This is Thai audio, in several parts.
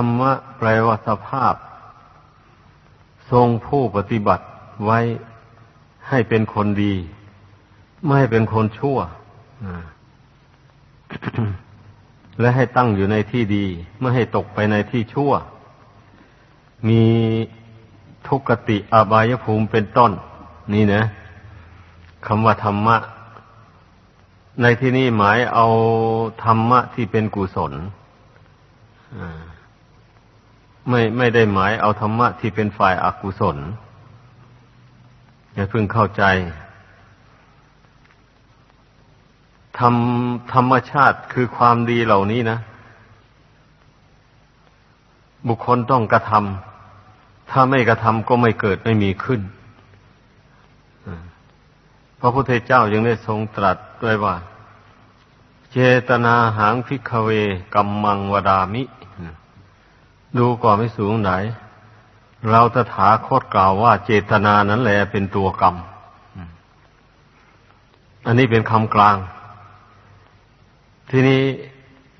รรมะแปลว่าสภาพ ทรงผู้ปฏิบัติไว้ให้เป็นคนดี ไม่ให้เป็นคนชั่วและให้ตั้งอยู่ในที่ดี ไม่ให้ตกไปในที่ชั่ว มีทุกติอบายภูมิเป็นต้น นี่นะคำว่าธรรมะ ในที่นี้หมายเอาธรรมะที่เป็นกุศล ไม่ไม่ได้หมายเอาธรรมะที่เป็นฝ่ายอากุศลอย่าเพิ่งเข้าใจธรรมธรรมชาติคือความดีเหล่านี้นะ บุคคลต้องกระทำถ้าไม่กระทำก็ไม่เกิดไม่มีขึ้นพระพุทธเจ้ายังได้ทรงตรัสด้วยว่า เจตนาหางพิกเวกัมมังวดามิ ดูก่อนไม่สูงไหน เราตถาคตกล่าวว่าเจตนานั้นแหละเป็นตัวกรรม อันนี้เป็นคำกลาง ทีนี้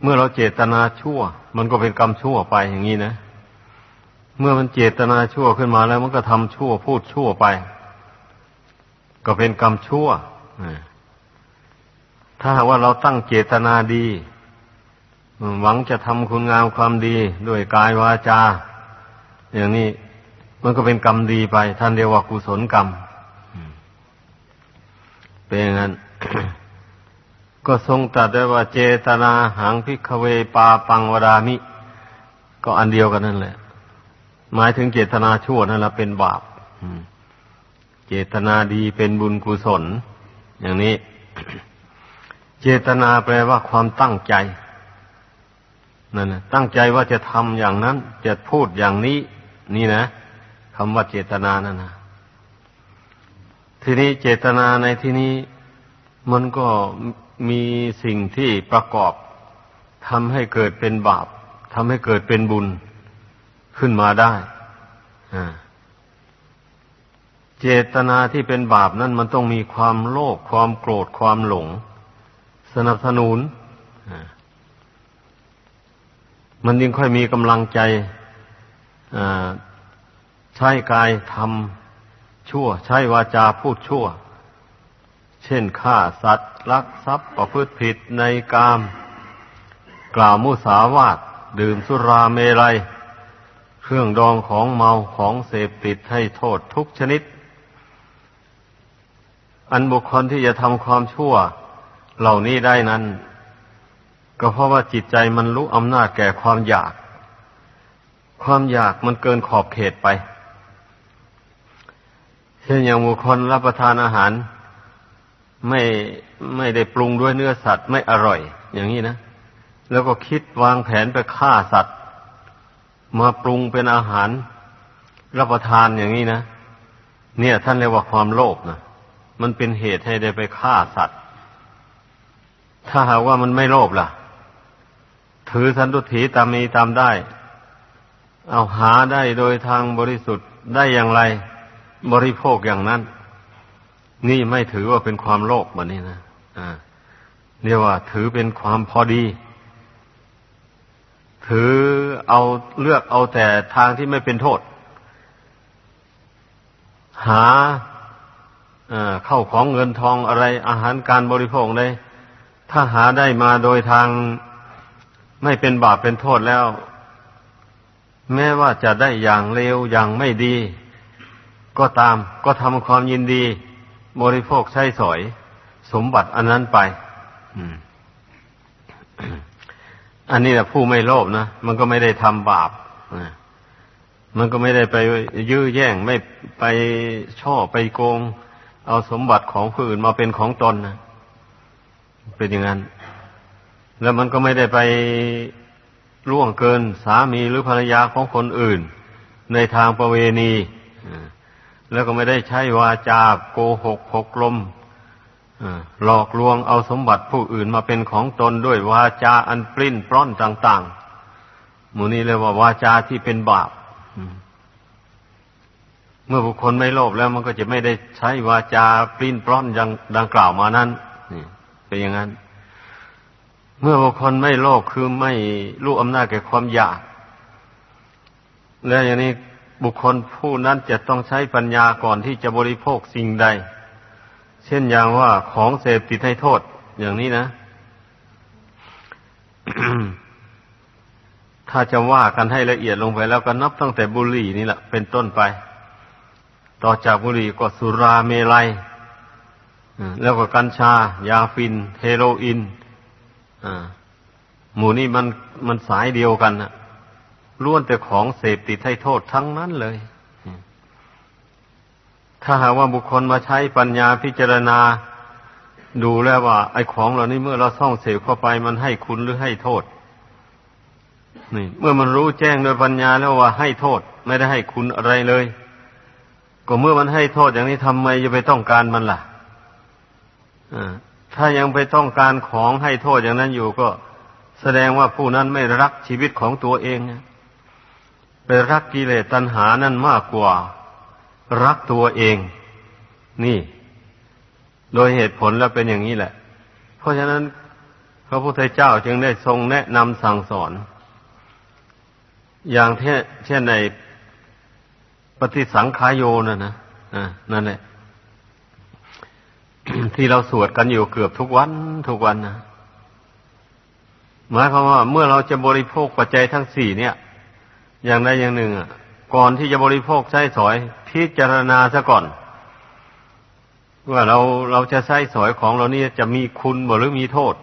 เมื่อเราเจตนาชั่ว มันก็เป็นกรรมชั่วไปอย่างนี้นะ เมื่อมันเจตนาชั่วขึ้นมาแล้ว มันก็ทำชั่วพูดชั่วไป ก็เป็นกรรมชั่วถ้าว่าเราตั้งเจตนาดี หวังจะทำคุณงามความดีด้วยกายวาจา อย่างนี้มันก็เป็นกรรมดีไป ท่านเรียกว่ากุศลกรรม เป็นอย่างนั้น ก็ทรงตรัสได้ว่าเจตนาหังพิกเวปาปังวดามิ ก็อันเดียวกันนั่นแหละ หมายถึงเจตนาชั่วนั่นแหละเป็นบาปเจตนาดีเป็นบุญกุศล อย่างนี้ เจตนาแปลว่าความตั้งใจ นั่นนะตั้งใจว่าจะทำอย่างนั้น จะพูดอย่างนี้ นี่นะคำว่าเจตนานั่นนะทีนี้เจตนาในที่นี้มันก็มีสิ่งที่ประกอบทำให้เกิดเป็นบาปทำให้เกิดเป็นบุญขึ้นมาได้เจตนาที่เป็นบาปนั้นมันต้องมีความโลภความโกรธความหลง สนับสนุน มันยิ่งค่อยมีกำลังใจใช้กายทำชั่ว ใช้วาจาพูดชั่ว เช่นฆ่าสัตว์ลักทรัพย์ประพฤติผิดในกาม กล่าวมุสาวาทดื่มสุราเมลัย เครื่องดองของเมาของเสพติดให้โทษทุกชนิด อันบุคคลที่จะทำความชั่ว เหล่านี้ได้นั้น ก็เพราะว่าจิตใจมันรู้อำนาจแก่ความอยาก ความอยากมันเกินขอบเขตไป เช่นอย่างบุคคลรับประทานอาหาร ไม่ไม่ได้ปรุงด้วยเนื้อสัตว์ไม่อร่อย อย่างนี้นะ แล้วก็คิดวางแผนไปฆ่าสัตว์ มาปรุงเป็นอาหาร รับประทานอย่างนี้นะ เนี่ยท่านเรียกว่าความโลภนะมันเป็นเหตุให้ได้ไปฆ่าสัตว์ ถ้าหากว่ามันไม่โลภล่ะ ถือสันตุถีตามมีตามได้ เอาหาได้โดยทางบริสุทธิ์ได้อย่างไร บริโภคอย่างนั้น นี่ไม่ถือว่าเป็นความโลภแบบนี้นะอ่าเรียกว่าถือเป็นความพอดี ถือเอาเลือกเอาแต่ทางที่ไม่เป็นโทษ หาเข้าของเงินทองอะไรอาหารการบริโภคเลยถ้าหาได้มาโดยทาง ไม่เป็นบาปเป็นโทษแล้ว แม้ว่าจะได้อย่างเลวอย่างไม่ดี ก็ตามก็ทำความยินดี บริโภคใช้สอย สมบัติอันนั้นไปอันนี้แหละผู้ไม่โลภนะมันก็ไม่ได้ทำบาปมันก็ไม่ได้ไปยื้อแย่งไม่ไปช่อไปโกง เอาสมบัติของผู้อื่นมาเป็นของตนนะเป็นอย่างนั้น แล้วมันก็ไม่ได้ไปล่วงเกินสามีหรือภรรยาของคนอื่น ในทางประเวณีแล้วก็ไม่ได้ใช้วาจาโกหกหกลมหลอกลวงเอาสมบัติผู้อื่นมาเป็นของตนด้วยวาจาอันปลิ้นปล้อนต่างๆ หมูนี้เลยว่าวาจาที่เป็นบาปเมื่อบุคคลไม่โลภแล้วมันก็จะไม่ได้ใช้วาจาปลิ้นปล้อนอย่างดังกล่าวมานั้นนี่เป็นอย่างนั้น เมื่อบุคคลไม่โลภคือไม่รู้อำนาจแก่ความอยาก แล้วอย่างนี้บุคคลผู้นั้นจะต้องใช้ปัญญาก่อนที่จะบริโภคสิ่งใด เช่นอย่างว่าของเสพติดให้โทษ อย่างนี้นะ ถ้าจะว่ากันให้ละเอียดลงไปแล้วก็นับตั้งแต่บุหรี่นี่แหละเป็นต้นไป ต่อจากบุหรี่ก็สุราเมลัยแล้วก็กัญชา ยาฟิน เฮโรอีน หมู่นี่มันมันสายเดียวกันนะล้วนแต่ของเสพติดให้โทษทั้งนั้นเลย ถ้าหากว่าบุคคลมาใช้ปัญญาพิจารณา ดูแล้วว่า ไอ้ของเหล่านี้เมื่อเราส่องเสพเข้าไปมันให้คุณหรือให้โทษ นี่ เมื่อมันรู้แจ้งโดยปัญญาแล้วว่าให้โทษ ไม่ได้ให้คุณอะไรเลย ก็เมื่อมันให้โทษอย่างนี้ทำไมจะไปต้องการมันล่ะอ่า ถ้ายังไปต้องการของให้โทษอย่างนั้นอยู่ก็แสดงว่าผู้นั้นไม่รักชีวิตของตัวเองนะไปรักกิเลสตัณหานั่นมากกว่า รักตัวเอง นี่ โดยเหตุผลแล้วเป็นอย่างนี้แหละ เพราะฉะนั้นพระพุทธเจ้าจึงได้ทรงแนะนำสั่งสอน อย่างเช่นในปฏิสังขายโยนะนะนั่นแหละ ที่เราสวดกันอยู่เกือบทุกวันทุกวันนะหมายความว่าเมื่อเราจะบริโภคปัจจัยทั้งสี่เนี่ย อย่างใดอย่างหนึ่งอะก่อนที่จะบริโภคใช้สอย พิจารณาซะก่อน ว่าเราเราจะใช้สอยของเรานี่จะมีคุณหรือมีโทษ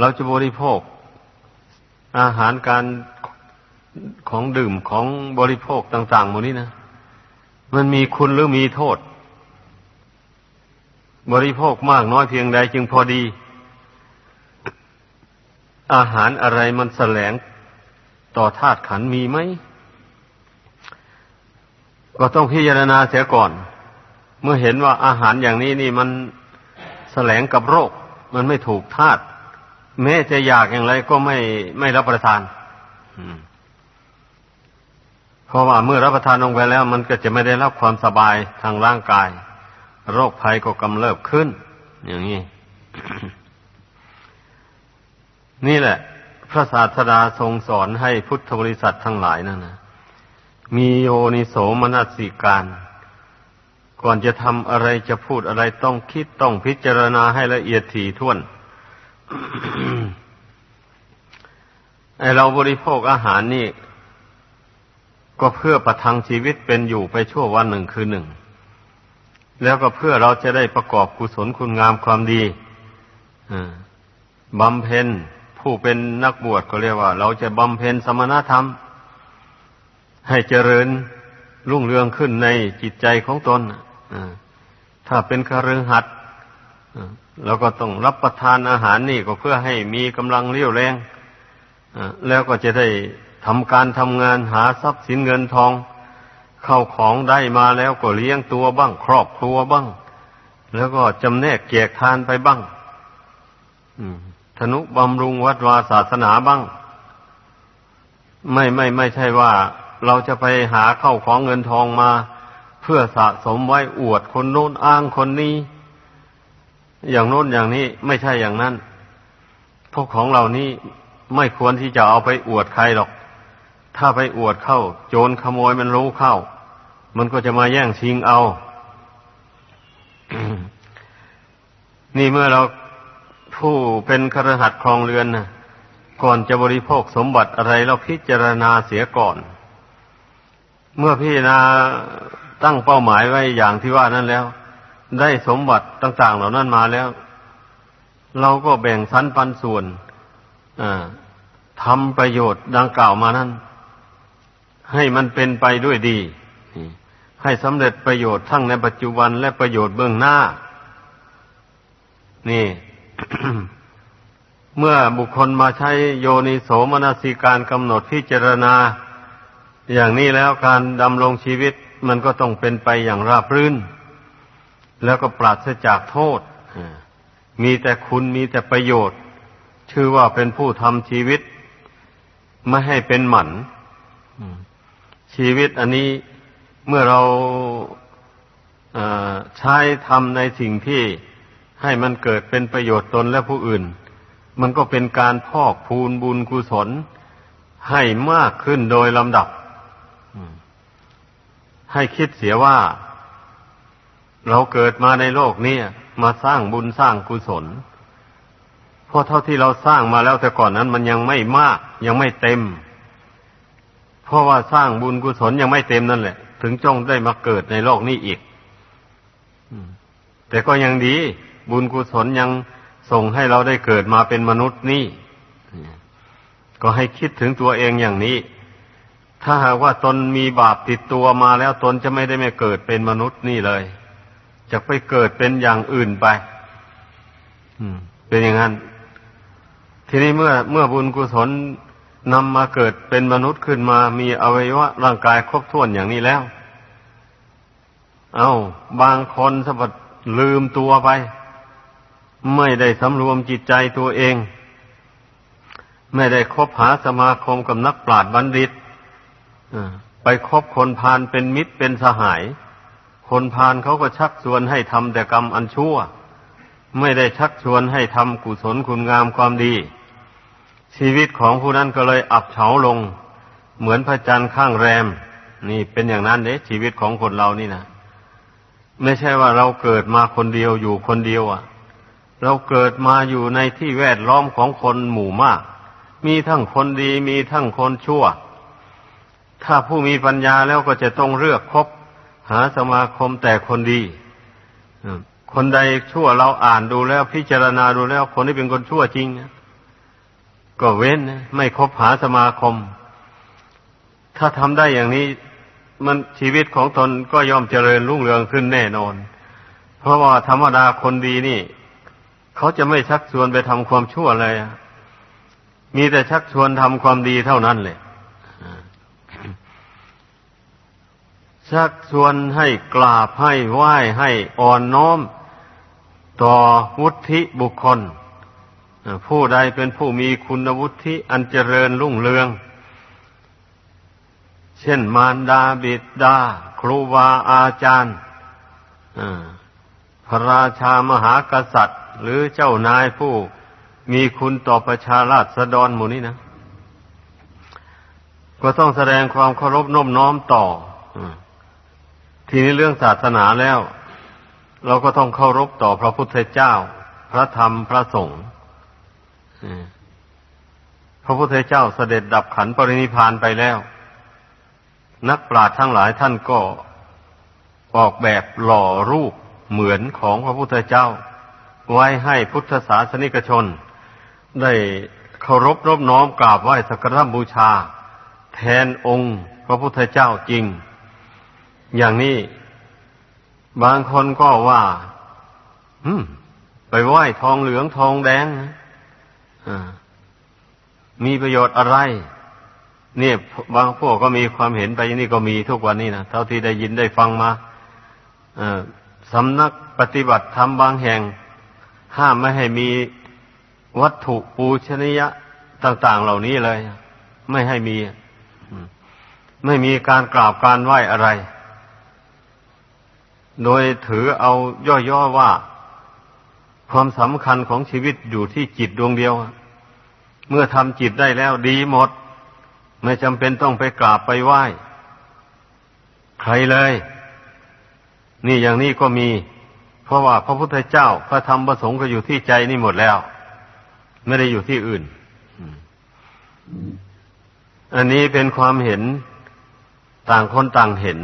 เราจะบริโภค อาหารการของดื่มของบริโภคต่างๆหมดนี้นะมันมีคุณหรือมีโทษ บริโภคมากน้อยเพียงใดจึงพอดี อาหารอะไรมันแสลงต่อธาตุขันมีไหม ก็ต้องพิจารณาเสียก่อน เมื่อเห็นว่าอาหารอย่างนี้นี่มันแสลงกับโรค มันไม่ถูกธาตุแม้จะอยากอย่างไรก็ไม่ไม่รับประทานเพราะว่าเมื่อรับประทานลงไปแล้ว มันก็จะไม่ได้รับความสบายทางร่างกาย โรคภัยก็กำเริบขึ้น อย่างนี้ นี่แหละ พระศาสดาทรงสอนให้พุทธบริษัททั้งหลายนั่นนะมีโยนิโสมนัสิการ ก่อนจะทำอะไรจะพูดอะไรต้องคิดต้องพิจารณาให้ละเอียดถี่ถ้วนไอเราบริโภคอาหารนี่ ก็เพื่อประทังชีวิตเป็นอยู่ไปชั่ววันหนึ่งคืนหนึ่ง แล้วก็เพื่อเราจะได้ประกอบกุศลคุณงามความดีบำเพ็ญผู้เป็นนักบวชก็เรียกว่า เราจะบำเพ็ญสมณธรรม ให้เจริญรุ่งเรืองขึ้นในจิตใจของตนถ้าเป็นคฤหัสถ์เราก็ต้องรับประทานอาหารนี่ก็เพื่อให้มีกำลังเรี่ยวแรงแล้วก็จะได้ทำการทำงานหาทรัพย์สินเงินทอง เข้าของได้มาแล้วก็เลี้ยงตัวบ้าง ครอบครัวบ้าง แล้วก็จำแนกแจกทานไปบ้างธนุบำรุงวัดวาศาสนาบ้าง ไม่ไม่ไม่ใช่ว่าเราจะไปหาเข้าของเงินทองมา เพื่อสะสมไว้อวดคนโน้นอ้างคนนี้ อย่างโน้นอย่างนี้ไม่ใช่อย่างนั้น พวกของเหล่านี้ไม่ควรที่จะเอาไปอวดใครหรอก ถ้าไปอวดเข้า โจรขโมยมันรู้เข้า มันก็จะมาแย่งชิงเอา นี่เมื่อเราผู้เป็นครหัสครองเรือนนะก่อนจะบริโภคสมบัติอะไรเราพิจารณาเสียก่อน เมื่อพิจารณาตั้งเป้าหมายไว้อย่างที่ว่านั้นแล้ว ได้สมบัติต่าง ๆ เหล่านั้นมาแล้ว เราก็แบ่งสรรปันส่วนทำประโยชน์ดังกล่าวมานั้น ให้มันเป็นไปด้วยดี ให้สำเร็จประโยชน์ทั้งในปัจจุบันและประโยชน์เบื้องหน้า นี่ เมื่อบุคคลมาใช้โยนิโสมนสิการกำหนดพิจารณา อย่างนี้แล้วการดำรงชีวิตมันก็ต้องเป็นไปอย่างราบรื่น แล้วก็ปราศจากโทษ มีแต่คุณมีแต่ประโยชน์ ชื่อว่าเป็นผู้ทำชีวิต ไม่ให้เป็นหมันชีวิตอันนี้ เมื่อเราใช้ทำในสิ่งที่ให้มันเกิดเป็นประโยชน์ตนและผู้อื่น มันก็เป็นการพอกพูนบุญกุศล ให้มากขึ้นโดยลำดับ ให้คิดเสียว่า เราเกิดมาในโลกนี้มาสร้างบุญสร้างกุศล เพราะเท่าที่เราสร้างมาแล้วแต่ก่อนนั้น มันยังไม่มากยังไม่เต็ม เพราะว่าสร้างบุญกุศลยังไม่เต็มนั่นแหละ ถึงจ้องได้มาเกิดในโลกนี้อีกอืมแต่ก็ยังดี บุญกุศลยังส่งให้เราได้เกิดมาเป็นมนุษย์นี่ก็ให้คิดถึงตัวเองอย่างนี้ ถ้าหากว่าตนมีบาปติดตัวมาแล้วตนจะไม่ได้ไม่เกิดเป็นมนุษย์นี่เลย จะไปเกิดเป็นอย่างอื่นไปอืมเป็นอย่างนั้น ทีนี้เมื่อเมื่อบุญกุศล นำมาเกิดเป็นมนุษย์ขึ้นมามีอวัยวะร่างกายครบถ้วนอย่างนี้แล้ว เอา้า บางคนสะบัดลืมตัวไป ไม่ได้สำรวมจิตใจตัวเอง ไม่ได้คบหาสมาคมกับนักปราชญ์บัณฑิตอ่าไปคบคนพาลเป็นมิตรเป็นสหาย คนพาลเขาก็ชักชวนให้ทำแต่กรรมอันชั่ว ไม่ได้ชักชวนให้ทำกุศลคุณงามความดี ชีวิตของผู้นั้นก็เลยอับเฉาลง เหมือนพระจันทร์ข้างแรม นี่เป็นอย่างนั้นเด้ชีวิตของคนเรานี่นะไม่ใช่ว่าเราเกิดมาคนเดียวอยู่คนเดียวอะ เราเกิดมาอยู่ในที่แวดล้อมของคนหมู่มาก มีทั้งคนดีมีทั้งคนชั่ว ถ้าผู้มีปัญญาแล้วก็จะต้องเลือกคบ หาสมาคมแต่คนดีคนใดชั่วเราอ่านดูแล้วพิจารณาดูแล้ว คนที่เป็นคนชั่วจริง ก็เว้นไม่คบหาสมาคม ถ้าทำได้อย่างนี้มันชีวิตของตนก็ย่อมเจริญรุ่งเรืองขึ้นแน่นอน เพราะว่าธรรมดาคนดีนี่ เขาจะไม่ชักชวนไปทำความชั่วเลย มีแต่ชักชวนทำความดีเท่านั้นเลยชักชวนให้กราบให้ไหว้ให้อ่อนน้อม ต่อวุฒิบุคคล ผู้ใดเป็นผู้มีคุณวุฒิอันเจริญรุ่งเรือง เช่นมารดาบิดา ครูบาอาจารย์พระราชามหากษัตริย์ หรือเจ้านายผู้มีคุณต่อประชาราษฎรหมู่นี้นะ ก็ต้องแสดงความเคารพน้มน้อมต่ออทีนี้เรื่องศาสนาแล้ว เราก็ต้องเคารพต่อพระพุทธเจ้า พระธรรมพระสงฆ์ พระพุทธเจ้าเสด็จดับขันปรินิพานไปแล้ว นักปราชญ์ทั้งหลายท่านก็ออกแบบหล่อรูปเหมือนของพระพุทธเจ้า ไว้ให้พุทธศาสนิกชน ได้เคารพรบน้อมกราบไหว้สักการะบูชา แทนองค์พระพุทธเจ้าจริง อย่างนี้บางคนก็ว่าไปไหว้ทองเหลืองทองแดงนะ มีประโยชน์อะไร เนี่ยบางพวกก็มีความเห็นไปนี่ก็มีทุกวันนี้นะเท่าที่ได้ยินได้ฟังมาสำนักปฏิบัติธรรมบางแห่ง ห้ามไม่ให้มีวัตถุปูชนียะต่าง ๆ เหล่านี้เลย ไม่ให้มี ไม่มีการกราบการไหว้อะไร โดยถือเอาย่อๆว่า ความสำคัญของชีวิตอยู่ที่จิตดวงเดียว เมื่อทำจิตได้แล้วดีหมด ไม่จำเป็นต้องไปกราบไปไหว้ ใครเลย นี่อย่างนี้ก็มี เพราะว่าพระพุทธเจ้าพระธรรมประสงค์ก็อยู่ที่ใจนี่หมดแล้ว ไม่ได้อยู่ที่อื่น อันนี้เป็นความเห็นต่างคนต่างเห็น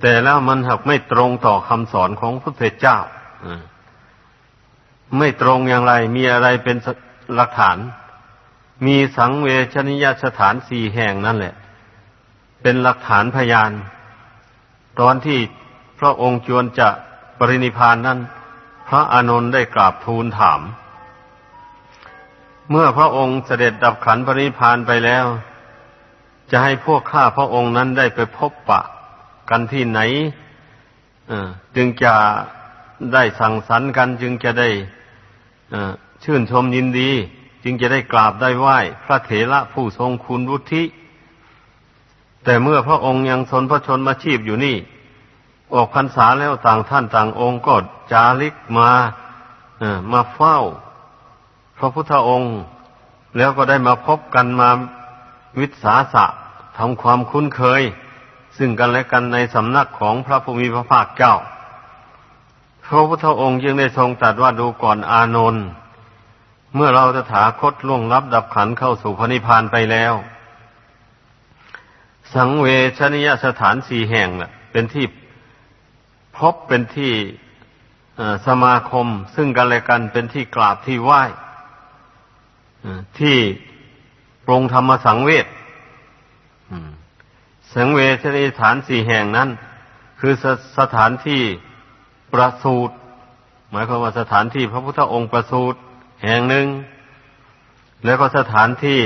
แต่แล้วมันหักไม่ตรงต่อคำสอนของพระพุทธเจ้า ไม่ตรงอย่างไร มีอะไรเป็นหลักฐาน มีสังเวชนิยสถานสี่แห่งนั่นแหละ เป็นหลักฐานพยาน ตอนที่พระองค์จวนจะปรินิพานนั้น พระอานนท์ได้กราบทูลถาม เมื่อพระองค์เสด็จดับขันปรินิพานไปแล้ว จะให้พวกข้าพระองค์นั้นได้ไปพบปะ กันที่ไหนจึงจะได้สั่งสรรค์กันจึงจะได้ ชื่นชมยินดี จึงจะได้กราบได้ไหว้ พระเถระผู้ทรงคุณวุฒิแต่เมื่อพระองค์ยังทนพระชนมาชีพอยู่นี่ ออกพรรษาแล้วต่างท่านต่างองค์ก็จาริกมามาเฝ้า พระพุทธองค์ แล้วก็ได้มาพบกันมาวิสาสะทำความคุ้นเคย ซึ่งกันและกันในสำนักของพระภูมิพระภาคเจ้า ระพุทธองค์ยังได้ทรงตรัสว่าดูก่อนอานนท์เมื่อเราจะถาคตล่วงลับดับขันเข้าสู่พระนิพพานไปแล้ว สังเวชนิยสถานสี่แห่งน่ะ เป็นที่พบเป็นที่สมาคม ซึ่งกันและกันเป็นที่กราบที่ไหว้ที่ปรงธรรมสังเวชสังเวชนิยสถานสี่แห่งนั้น คือสสถานที่ ประสูตรหมายความว่าสถานที่พระพุทธองค์ประสูตรแห่งหนึ่ง แล้วก็สถานที่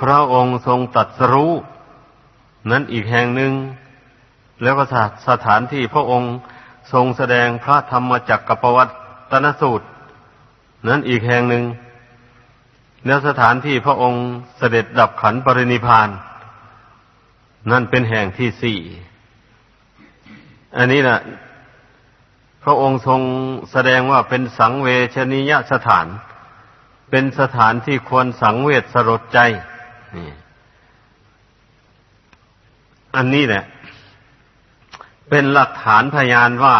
พระองค์ทรงตัดสรู้นั้นอีกแห่งหนึ่ง แล้วก็สถานที่พระองค์ทรงแสดงพระธรรมจักรกัปวัตตนสูตร นั้นอีกแห่งหนึ่ง แล้วสถานที่พระองค์เสด็จดับขันปรินิพพาน นั่นเป็นแห่งที่สี่อันนี้นะ พระองค์ทรงแสดงว่าเป็นสังเวชนียสถาน เป็นสถานที่ควรสังเวชสลดใจนี่อันนี้แหละเป็นหลักฐานพยานว่า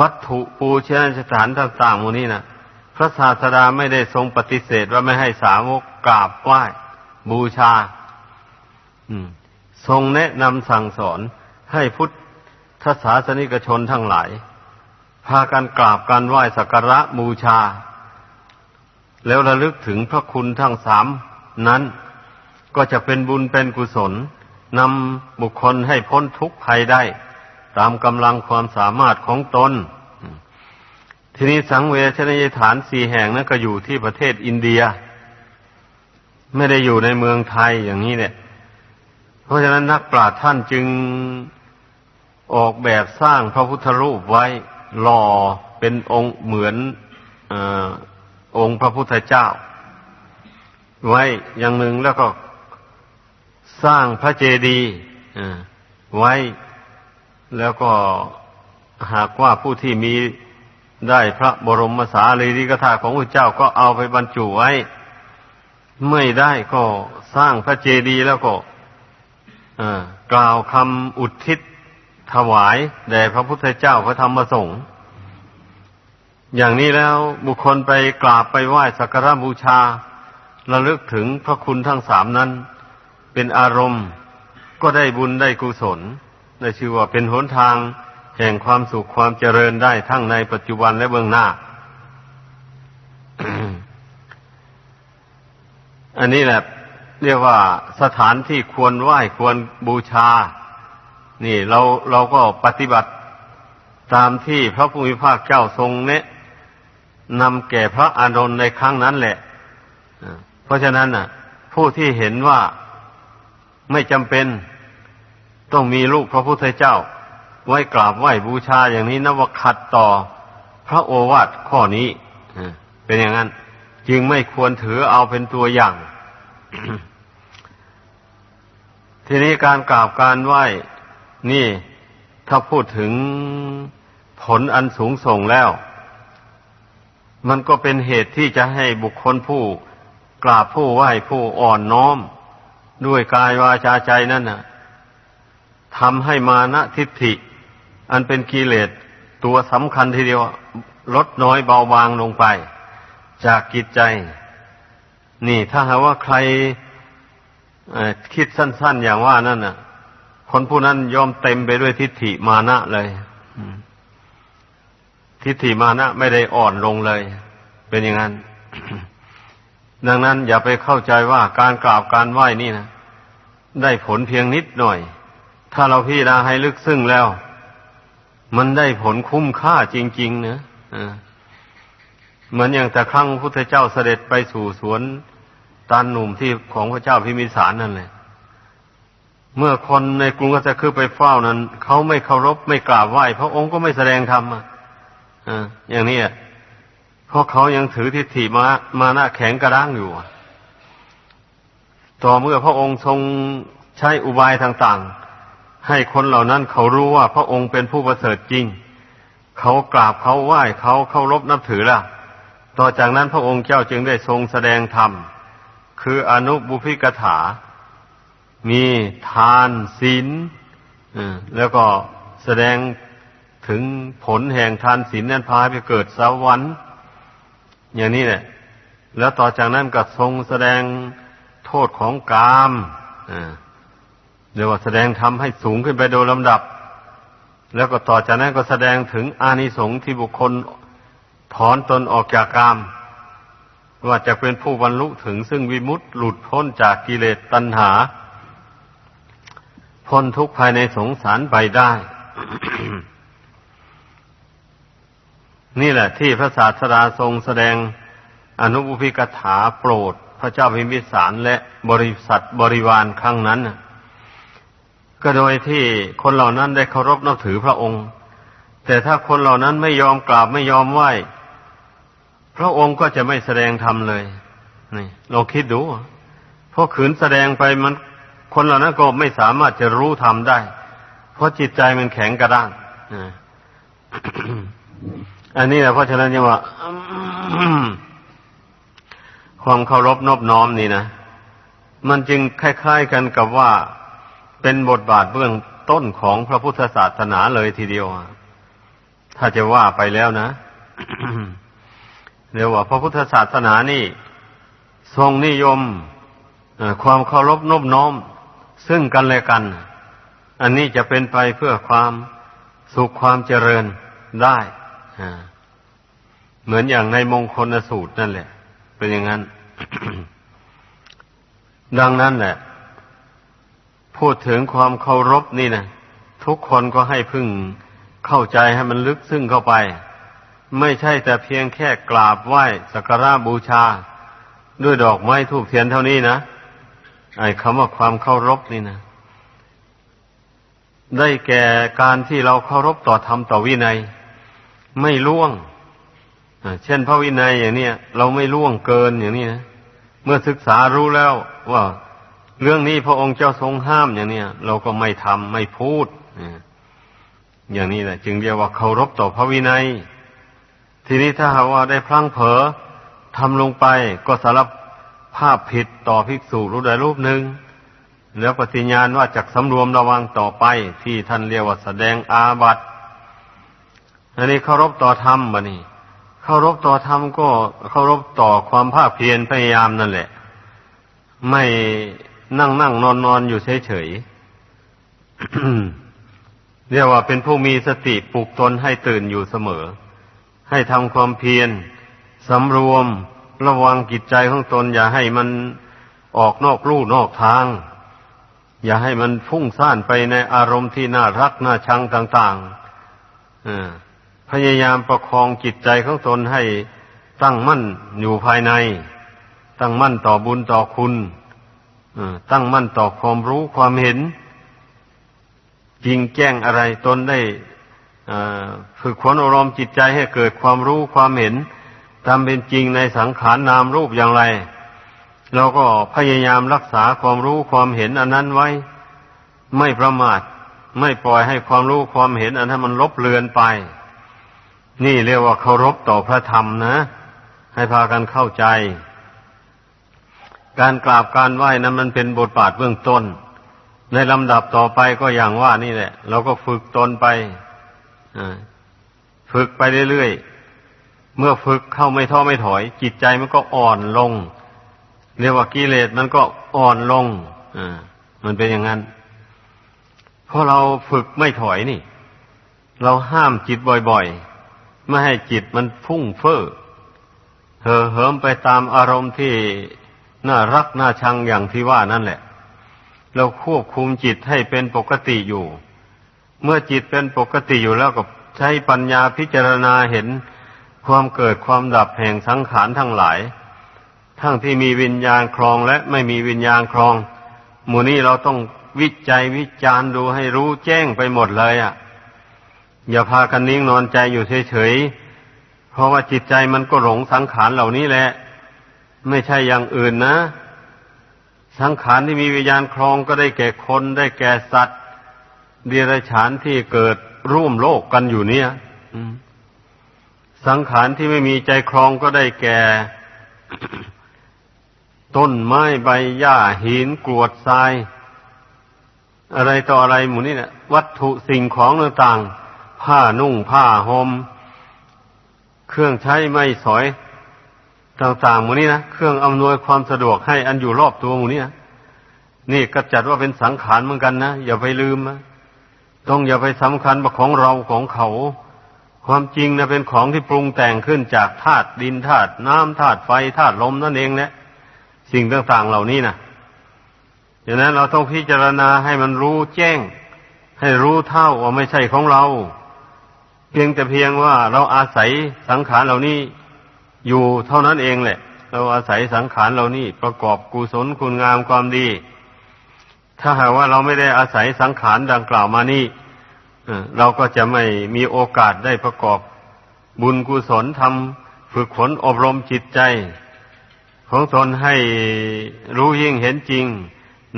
วัตถุปูชนสถานต่างๆหมูนี้นะพระศาสดาไม่ได้ทรงปฏิเสธว่าไม่ให้สาวกกราบไหว้บูชาทรงแนะนำสั่งสอนให้พุทธ ทศาสนิกชนทั้งหลาย พากันกราบกันไหว้สักการะบูชา แล้วระลึกถึงพระคุณทั้งสามนั้นก็จะเป็นบุญเป็นกุศลนำบุคคลให้พ้นทุกข์ภัยได้ ตามกำลังความสามารถของตน ทีนี้สังเวชนียฐานสี่แห่งนั้นก็อยู่ที่ประเทศอินเดีย ไม่ได้อยู่ในเมืองไทยอย่างนี้เนี่ย เพราะฉะนั้นนักปราชญ์ท่านจึง ออกแบบสร้างพระพุทธรูปไว้หล่อเป็นองค์เหมือนอองค์พระพุทธเจ้า ไว้อย่างหนึ่งแล้วก็สร้างพระเจดีย์ไว้แล้วก็หากว่าผู้ที่มีได้พระบรมสารีริกธาตุของพระเจ้าก็เอาไปบรรจุไว้ ไม่ได้ก็สร้างพระเจดีย์แล้วก็กล่าวคำอุทิศ ถวายแด่พระพุทธเจ้าพระธรรมสงฆ์อย่างนี้แล้วบุคคลไปกราบไปไหว้สักการะบูชาระลึกถึงพระคุณทั้งสามนั้น เป็นอารมณ์ก็ได้บุญได้กุศลได้ชื่อว่าเป็นหนทางแห่งความสุขความเจริญได้ทั้งในปัจจุบันและเบื้องหน้า อันนี้แหละ เรียกว่าสถานที่ควรไหว้ควรบูชา นี่เราเราก็ปฏิบัติตามที่พระภูมิภาคเจ้าทรงแนะนำแก่พระอานนท์ในครั้งนั้นแหละ เพราะฉะนั้นน่ะ ผู้ที่เห็นว่าไม่จำเป็นต้องมีรูปพระพุทธเจ้า ไว้กราบไหว้บูชาอย่างนี้นับว่าขัดต่อพระโอวาทข้อนี้เป็นอย่างนั้น จึงไม่ควรถือเอาเป็นตัวอย่าง ทีนี้การกราบการไหว้ นี่ถ้าพูดถึงผลอันสูงส่งแล้ว มันก็เป็นเหตุที่จะให้บุคคลผู้กราบผู้ไหว้ผู้อ่อนน้อม ด้วยกายวาจาใจนั่นน่ะทำให้มานะทิฏฐิ อันเป็นกิเลสตัวสำคัญทีเดียวลดน้อยเบาบางลงไป จากกิจใจ นี่ถ้าหากว่าใครคิดสั้น ๆ อย่างว่านั่นน่ะ คนผู้นั้นยอมเต็มไปด้วยทิฏฐิมานะเลยทิฏฐิมานะไม่ได้อ่อนลงเลย เป็นอย่างนั้น ดังนั้นอย่าไปเข้าใจว่าการกราบการไหว้นี่นะได้ผลเพียงนิดหน่อย ถ้าเราพิจารณาให้ลึกซึ้งแล้ว มันได้ผลคุ้มค่าจริง ๆ เนะเหมือนอย่างแต่ครั้งพุทธเจ้าเสด็จไปสู่สวนตานหนุ่มที่ของพระเจ้าพิมิสารนั่นแหละ เมื่อคนในกรุงก็จะคือไปเฝ้านั้นเขาไม่เคารพไม่กราบไหว้พระองค์ก็ไม่แสดงธรรมอะอย่างนี้เพราะเขายังถือทิฏฐิมามาหน้าแข็งกระด้างอยู่ต่อเมื่อพระองค์ทรงใช้อุบายต่างๆ ให้คนเหล่านั้นเขารู้ว่าพระองค์เป็นผู้ประเสริฐจริง เขากราบเขาไหว้เขาเคารพนับถือละต่อจากนั้นพระองค์เจ้าจึงได้ทรงแสดงธรรม คืออนุบุพิกถา มีทานศีลแล้วก็แสดงถึงผลแห่งทานศีลนั้นพาไปเกิดสวรรค์อย่างนี้แหละ แล้วต่อจากนั้นก็ทรงแสดงโทษของกามเรียกว่าแสดงทำให้สูงขึ้นไปโดยลำดับ แล้วก็ต่อจากนั้นก็แสดงถึงอานิสงส์ที่บุคคลถอนตนออกจากกาม ว่าจะเป็นผู้บรรลุถึงซึ่งวิมุตติหลุดพ้นจากกิเลสตัณหา พ้นทุกข์ภายในสงสารไปได้ นี่แหละที่พระศาสดาทรงแสดงอนุบุพิกถาโปรด พระเจ้าพิมพิสารและบริษัทบริวารครั้งนั้นก็โดยที่คนเหล่านั้นได้เคารพนับถือพระองค์ แต่ถ้าคนเหล่านั้นไม่ยอมกราบไม่ยอมไหว้พระองค์ก็จะไม่แสดงธรรมเลย นี่เราคิดดูพราะขืนแสดงไปมัน คนเหล่านั้นก็ไม่สามารถจะรู้ธรรมได้ เพราะจิตใจมันแข็งกระด้างอันนี้แหละเพราะฉะนั้นยังว่าความเคารพนอบน้อมนี่นะมันจึงคล้ายๆกันกับว่าเป็นบทบาทเบื้องต้นของพระพุทธศาสนาเลยทีเดียวถ้าจะว่าไปแล้วนะเรียกว่า พระพุทธศาสนานี่ ทรงนิยมความเคารพนอบน้อม ซึ่งกันและกัน อันนี้จะเป็นไปเพื่อความสุขความเจริญได้เหมือนอย่างในมงคลสูตรนั่นแหละ เป็นอย่างนั้น ดังนั้นแหละ พูดถึงความเคารพนี่นะทุกคนก็ให้พึ่งเข้าใจให้มันลึกซึ้งเข้าไป ไม่ใช่แต่เพียงแค่กราบไหว้สักการะบูชา ด้วยดอกไม้ทูบเทียนเท่านี้นะ ไอ้คำว่าความเคารพนี่นะได้แก่การที่เราเคารพต่อธรรมต่อวินัย ไม่ล่วงเช่นพระวินัยอย่างเนี้ยเราไม่ล่วงเกินอย่างนี้นะเมื่อศึกษารู้แล้วว่า เรื่องนี้พระองค์เจ้าทรงห้ามอย่างนี้เราก็ไม่ทำไม่พูดอ่าอย่างนี้แหละจึงเรียกว่าเคารพต่อพระวินัย ทีนี้ถ้าหากว่าได้พลั้งเผลอทำลงไปก็สาร ภาพผิดต่อภิกษุรูปใดรูปหนึ่ง แล้วปฏิญญาณว่าจากสำรวมระวังต่อไปที่ท่านเรียกว่าแสดงอาบัติอันนี้เคารพต่อธรรมบะนี่เคารพต่อธรรมก็เคารพต่อความภาคเพียรพยายามนั่นแหละ ไม่นั่งนั่งนอนนอนอยู่เฉยๆเรียกว่าเป็นผู้มีสติปลุกตนให้ตื่นอยู่เสมอ ให้ทำความเพียรสำรวม ระวังจิตใจของตน อย่าให้มันออกนอกลู่นอกทาง อย่าให้มันฟุ้งซ่านไปในอารมณ์ที่น่ารักน่าชังต่างๆพยายามประคองจิตใจของตนให้ตั้งมั่นอยู่ภายใน ตั้งมั่นต่อบุญต่อคุณตั้งมั่นต่อความรู้ความเห็น จริงแจ้งอะไรตนได้ฝึกขวนอารมณ์จิตใจให้เกิดความรู้ความเห็น ตามเป็นจริงในสังขารนามรูปอย่างไร เราก็พยายามรักษาความรู้ความเห็นอันนั้นไว้ ไม่ประมาท ไม่ปล่อยให้ความรู้ความเห็นอันนั้นมันลบเลือนไป นี่เรียกว่าเคารพต่อพระธรรมนะ ให้พากันเข้าใจ การกราบการไหว้นั้นมันเป็นบทบาทเบื้องต้น ในลำดับต่อไปก็อย่างว่านี่แหละ เราก็ฝึกตนไปฝึกไปเรื่อยๆ เมื่อฝึกเข้าไม่ท้อไม่ถอย จิตใจมันก็อ่อนลง เรียกว่ากิเลสมันก็อ่อนลงอ่ามันเป็นอย่างนั้นเพราะเราฝึกไม่ถอยนี่ เราห้ามจิตบ่อยๆ ไม่ให้จิตมันพุ่งเฟ้อเห่อเหิมไปตามอารมณ์ที่น่ารักน่าชังอย่างที่ว่านั่นแหละ เราควบคุมจิตให้เป็นปกติอยู่ เมื่อจิตเป็นปกติอยู่แล้วก็ใช้ปัญญาพิจารณาเห็น ความเกิดความดับแห่งสังขารทั้งหลาย ทั้งที่มีวิญญาณครองและไม่มีวิญญาณครองหมู่นี้เราต้องวิจัยวิจารณ์ดูให้รู้แจ้งไปหมดเลยอะ อย่าพากันนิ่งนอนใจอยู่เฉยๆ เพราะว่าจิตใจมันก็หลงสังขารเหล่านี้แหละ ไม่ใช่อย่างอื่นนะ สังขารที่มีวิญญาณครองก็ได้แก่คนได้แก่สัตว์เดรัจฉานที่เกิดร่วมโลกกันอยู่เนี่ย อืม สังขารที่ไม่มีใจครองก็ได้แก่ ต้นไม้ใบหญ้าหินกรวดทราย อะไรต่ออะไรหมูนี่นะวัตถุสิ่งของต่างๆผ้านุ่งผ้าหม่มเครื่องใช้ไม้สอย ต่างๆหมูนี่นะเครื่องอำนวยความสะดวกให้อันอยู่รอบตัวหมูนี่นะนี่ก็จัดว่าเป็นสังขารเหมือนกันนะอย่าไปลืมนะต้องอย่าไปสำคัญว่าของเราของเขา ความจริงนะเป็นของที่ปรุงแต่งขึ้นจากธาตุดินธาตุน้ำธาตุไฟธาตุลมนั่นเองแหละสิ่งต่างๆเหล่านี้นะดังนั้นเราต้องพิจารณาให้มันรู้แจ้ง ให้รู้เท่าว่าไม่ใช่ของเรา เพียงแต่เพียงว่าเราอาศัยสังขารเหล่านี้อยู่เท่านั้นเองแหละ เราอาศัยสังขารเหล่านี้ประกอบกุศลคุณงามความดี ถ้าหากว่าเราไม่ได้อาศัยสังขารดังกล่าวมานี่ เราก็จะไม่มีโอกาสได้ประกอบบุญกุศลทำฝึกฝนอบรมจิตใจ ของตนให้รู้ยิ่งเห็นจริง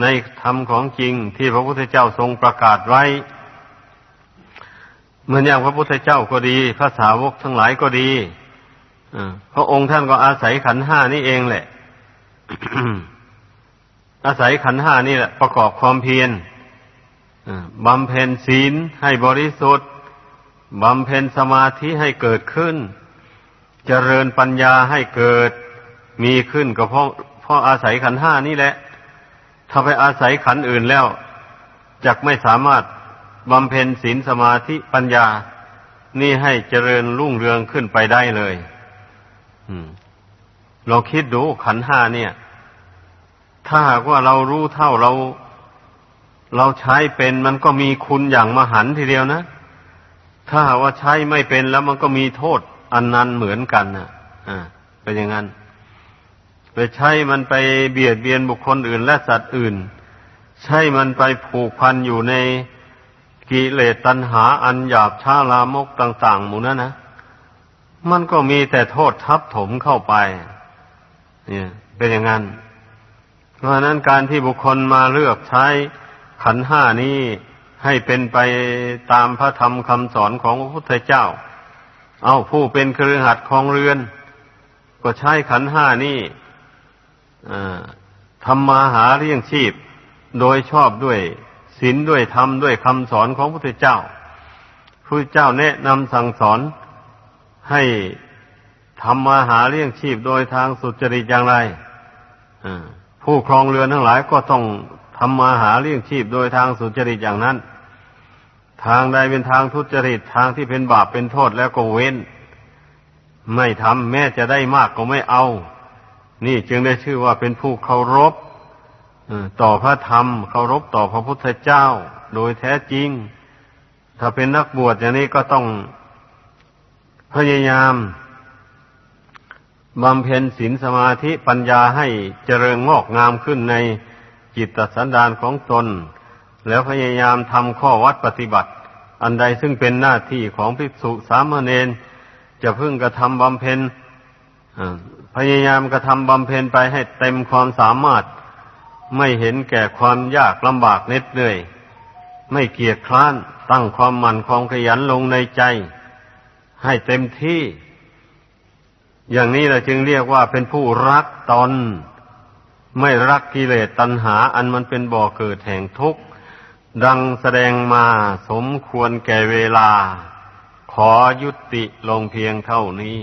ในธรรมของจริงที่พระพุทธเจ้าทรงประกาศไว้เหมือนอย่างพระพุทธเจ้าก็ดีพระสาวกทั้งหลายก็ดีเพระองค์ท่านก็อาศัยขันห้านี่เองแหละ อาศัยขันห้านี่แหละ ประกอบความเพียร บำเพ็ญศีลให้บริสุทธิ์บำเพ็ญสมาธิให้เกิดขึ้น เจริญปัญญาให้เกิดมีขึ้นก็เพราะเพราะอาศัยขันห้านี่แหละ ถ้าไปอาศัยขันอื่นแล้วจักไม่สามารถบำเพ็ญศีลสมาธิปัญญา นี่ให้เจริญรุ่งเรืองขึ้นไปได้เลยเราคิดดูขันห้าเนี่ย ถ้าหากว่าเรารู้เท่าเรา เราใช้เป็นมันก็มีคุณอย่างมหันทีเดียวนะ ถ้าว่าใช้ไม่เป็นแล้วมันก็มีโทษอันนั้นเหมือนกันนะอ่าเป็นอย่างนั้นไปใช้มันไปเบียดเบียนบุคคลอื่นและสัตว์อื่น ใช้มันไปผูกพันอยู่ในกิเลสตัณหาอันหยาบช้าลามกต่าง ๆ หมู่นั้นนะมันก็มีแต่โทษทับถมเข้าไป เนี่ย เป็นอย่างนั้น เพราะฉะนั้นการที่บุคคลมาเลือกใช้ ขันห้านี้ให้เป็นไปตามพระธรรมคำสอนของพระพุทธเจ้า เอาผู้เป็นเครือขัดของเรือน ก็ใช้ขันห้านี้ทำมาหาเลี้ยงชีพ โดยชอบด้วยศีลด้วยธรรมด้วยคำสอนของพระพุทธเจ้าพระเจ้าแนะนำสั่งสอนให้ทำมาหาเลี้ยงชีพโดยทางสุจริตอย่างไรผู้ครองเรือนทั้งหลายก็ต้อง ทำมาหาเลี้ยงชีพโดยทางสุจริตอย่างนั้น ทางใดเป็นทางทุจริตทางที่เป็นบาปเป็นโทษแล้วก็เว้น ไม่ทำแม้จะได้มากก็ไม่เอา นี่จึงได้ชื่อว่าเป็นผู้เคารพต่อพระธรรมเคารพต่อพระพุทธเจ้า โดยแท้จริง ถ้าเป็นนักบวชอย่างนี้ก็ต้องพยายามบำเพ็ญศีลสมาธิปัญญาให้เจริญงอกงามขึ้นใน จิตสันดานของตน แล้วพยายามทำข้อวัดปฏิบัติ อันใดซึ่งเป็นหน้าที่ของภิกษุสามเณรจะพึ่งกระทำบำเพ็ญพยายามกระทำบำเพ็ญไปให้เต็มความสามารถ ไม่เห็นแก่ความยากลำบากเหน็ดเหนื่อย ไม่เกียจคร้านตั้งความหมั่นความขยันลงในใจ ให้เต็มที่ อย่างนี้เราจึงเรียกว่าเป็นผู้รักตน ไม่รักกิเลสตัณหา อันมันเป็นบ่อเกิดแห่งทุกข์ดังแสดงมาสมควรแก่เวลา ขอยุติลงเพียงเท่านี้